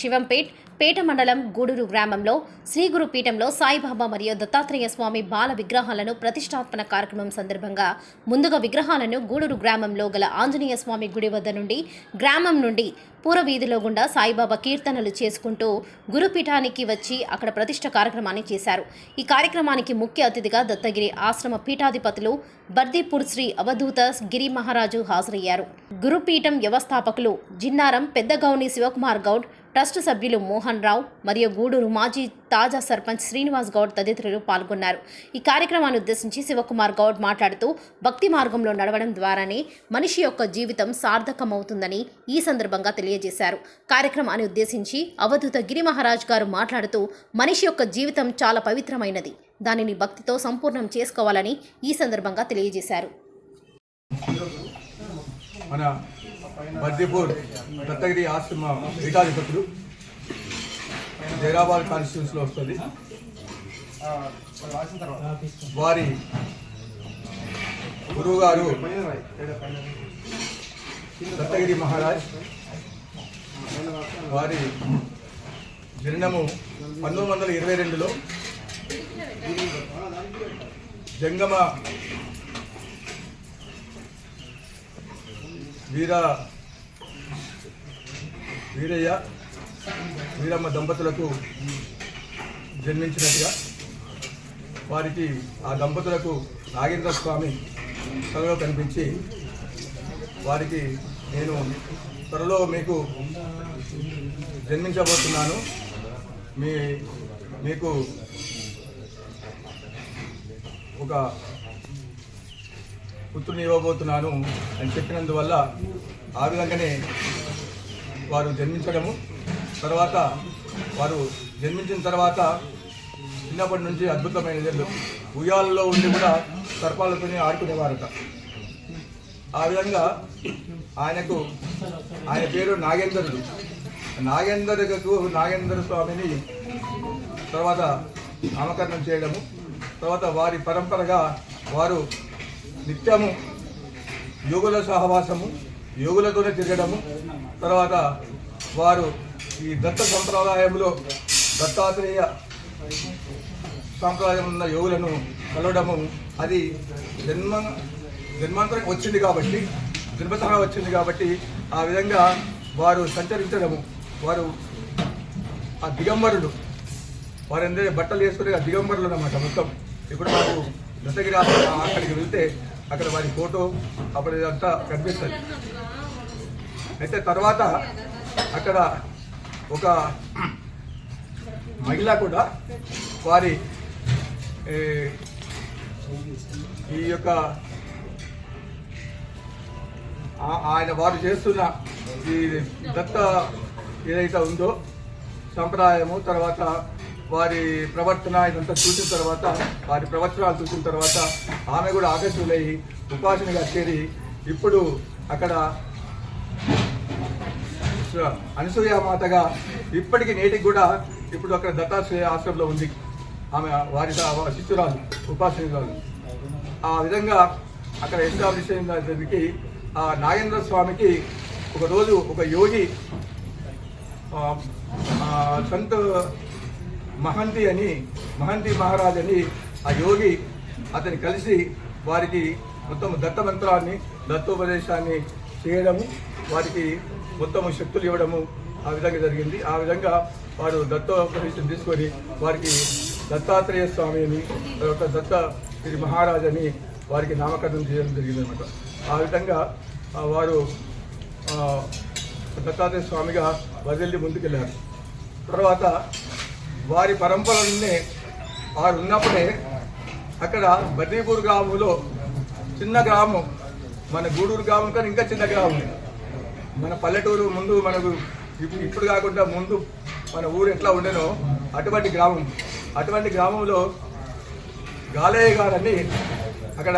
శివంపేట్ పేట మండలం గూడూరు గ్రామంలో శ్రీగురు పీఠంలో సాయిబాబా మరియు దత్తాత్రేయ స్వామి బాల విగ్రహాలను ప్రతిష్టాపన కార్యక్రమం సందర్భంగా ముందుగా విగ్రహాలను గూడూరు గ్రామంలో గల ఆంజనేయ స్వామి గుడి వద్ద నుండి గ్రామం నుండి పూర్వవీధిలో గుండా సాయిబాబా కీర్తనలు చేసుకుంటూ గురుపీఠానికి వచ్చి అక్కడ ప్రతిష్ట కార్యక్రమాన్ని చేశారు. ఈ కార్యక్రమానికి ముఖ్య అతిథిగా దత్తగిరి ఆశ్రమ పీఠాధిపతులు బర్దీపూర్ శ్రీ అవధూత గిరి మహారాజు హాజరయ్యారు. గురుపీఠం వ్యవస్థాపకులు జిన్నారం పెద్దగౌని శివకుమార్ గౌడ్ ట్రస్ట్ సభ్యులు మోహన్ రావు మరియు గూడూరు మాజీ తాజా సర్పంచ్ శ్రీనివాస్ గౌడ్ తదితరులు పాల్గొన్నారు. ఈ కార్యక్రమాన్ని ఉద్దేశించి శివకుమార్ గౌడ్ మాట్లాడుతూ భక్తి మార్గంలో నడవడం ద్వారానే మనిషి యొక్క జీవితం సార్థకమవుతుందని ఈ సందర్భంగా తెలియజేశారు. కార్యక్రమాన్ని ఉద్దేశించి అవధూత గిరి మహారాజ్ గారు మాట్లాడుతూ మనిషి యొక్క జీవితం చాలా పవిత్రమైనది. దానిని భక్తితో సంపూర్ణం చేసుకోవాలని ఈ సందర్భంగా తెలియజేశారు. మన బర్దీపూర్ దత్తగిరి ఆశ్రమ పీఠాధిపతులు జైరాబాద్ కాన్స్టిట్యూన్స్లో వస్తుంది. వారి గురువు గారు దత్తగిరి మహారాజ్ వారి జననము పంతొమ్మిది వందల ఇరవై రెండులో జంగమ వీర వీరయ్య వీరమ్మ దంపతులకు జన్మించినట్టుగా వారికి ఆ దంపతులకు నాగేంద్ర స్వామి కలలో కనిపించి వారికి నేను త్వరలో మీకు జన్మించబోతున్నాను. మీ మీకు ఒక పుత్రుని ఇవ్వబోతున్నాను అని చెప్పినందువల్ల ఆ విధంగానే వారు జన్మించడము. తర్వాత వారు జన్మించిన తర్వాత చిన్నప్పటి నుంచి అద్భుతమైన ఉయ్యాలలో ఉండి కూడా సర్పాలతోనే ఆడుకునేవారట. ఆ విధంగా ఆయనకు ఆయన పేరు నాగేంద్రుడు. నాగేందరుకు నాగేంద్ర స్వామిని తర్వాత నామకరణం చేయడము. తర్వాత వారి పరంపరగా వారు నిత్యము యోగుల సహవాసము యోగులతోనే తిరగడము. తర్వాత వారు ఈ దత్త సంప్రదాయంలో దత్తాత్రేయ సాంప్రదాయం ఉన్న యోగులను కలవడము. అది జన్మ జన్మాంతరం వచ్చింది కాబట్టి జన్మతహా వచ్చింది కాబట్టి ఆ విధంగా వారు సంచరించడము. వారు ఆ దిగంబరులు. వారందరూ బట్టలు వేసుకునే ఆ దిగంబరులు అన్నమాట మొత్తం. ఇప్పుడు వారు దత్తగిరి అక్కడికి వెళ్తే అక్కడ వారి ఫోటో అప్పుడు ఇదంతా కనిపిస్తుంది. అయితే తర్వాత అక్కడ ఒక మహిళ కూడా వారి ఈ యొక్క ఆయన వారు చేస్తున్న ఈ దత్త ఏదైతే ఉందో సంప్రదాయము తర్వాత వారి ప్రవర్తన ఇదంతా చూసిన తర్వాత వారి ప్రవర్తనాలు చూసిన తర్వాత ఆమె కూడా ఆకర్షులయ్యి ఉపాసనగా చేరి ఇప్పుడు అక్కడ అనసూయ మాతగా ఇప్పటికీ నేటికి కూడా ఇప్పుడు అక్కడ దత్తాశ్రయ ఆశ్రమంలో ఉంది. ఆమె వారి శిష్యురాలు ఉపాసనరాలు ఆ విధంగా అక్కడ ఎస్టాబ్లిష్ అయిన ఆ నాగేంద్ర స్వామికి ఒక రోజు ఒక యోగి సంత సంత్ మహంతి అని మహంతి మహారాజ్ అని ఆ యోగి అతని కలిసి వారికి మొత్తం దత్తమంత్రాన్ని దత్తోపదేశాన్ని చేయడము వారికి ఉత్తమ శక్తులు ఇవ్వడము ఆ విధంగా జరిగింది. ఆ విధంగా వారు దత్తోపదేశం తీసుకొని వారికి దత్తాత్రేయ స్వామి అని తర్వాత దత్త శ్రీ మహారాజ్ అని వారికి నామకరణం చేయడం జరిగింది అనమాట ఆ విధంగా వారు దత్తాత్రేయ స్వామిగా వదిలి ముందుకెళ్ళారు తర్వాత వారి పరంపరలోనే వారు ఉన్నప్పుడే అక్కడ బద్రీపూర్ గ్రామంలో చిన్న గ్రామం మన గూడూరు గ్రామం కానీ ఇంకా చిన్న గ్రామం. మన పల్లెటూరు ముందు మనకు ఇప్పుడు ఇప్పుడు కాకుండా ముందు మన ఊరు ఎట్లా ఉండేనో అటువంటి గ్రామం. అటువంటి గ్రామంలో గాలయ్య గారని అక్కడ